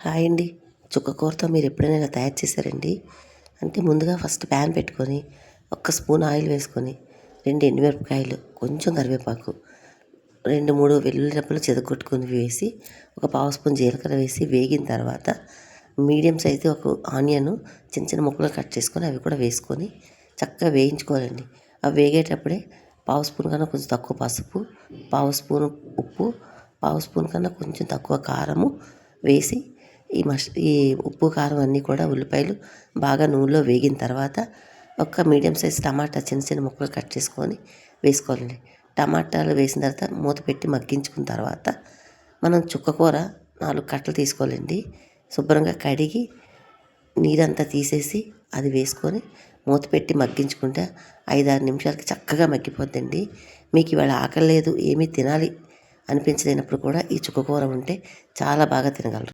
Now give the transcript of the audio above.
Hi అండి. చుక్క కూరతో మీరు ఎప్పుడైనా ఇలా తయారు చేశారండి? అంటే ముందుగా ఫస్ట్ ప్యాన్ పెట్టుకొని ఒక్క స్పూన్ ఆయిల్ వేసుకొని రెండు ఎండుమిరపకాయలు కొంచెం కరివేపాకు రెండు మూడు వెల్లుల్లి రెప్పలు చెదగొట్టుకొని వేసి ఒక పావు స్పూన్ జీలకర్ర వేసి వేగిన తర్వాత మీడియం సైజు ఒక ఆనియన్ చిన్న చిన్న ముక్కలు కట్ చేసుకొని అవి కూడా వేసుకొని చక్కగా వేయించుకోవాలండి. అవి వేగేటప్పుడే పావు స్పూన్ కన్నా కొంచెం తక్కువ పసుపు పావు స్పూన్ ఉప్పు పావు స్పూన్ కన్నా కొంచెం తక్కువ కారము వేసి ఈ మష్ ఈ ఉప్పు కారం అన్నీ కూడా ఉల్లిపాయలు బాగా నూనెలో వేగిన తర్వాత ఒక మీడియం సైజ్ టమాటా చిన్న చిన్న ముక్కలు కట్ చేసుకొని వేసుకోవాలండి. టమాటాలు వేసిన తర్వాత మూత పెట్టి మగ్గించుకున్న తర్వాత మనం చుక్క కూర నాలుగు కట్టలు తీసుకోవాలండి. శుభ్రంగా కడిగి నీరంతా తీసేసి అది వేసుకొని మూత పెట్టి మగ్గించుకుంటే ఐదారు నిమిషాలకి చక్కగా మగ్గిపోద్దండి. మీకు ఇవాళ ఆకలి లేదు ఏమీ తినాలి అనిపించలేనప్పుడు కూడా ఈ చుక్క కూర ఉంటే చాలా బాగా తినగలరు.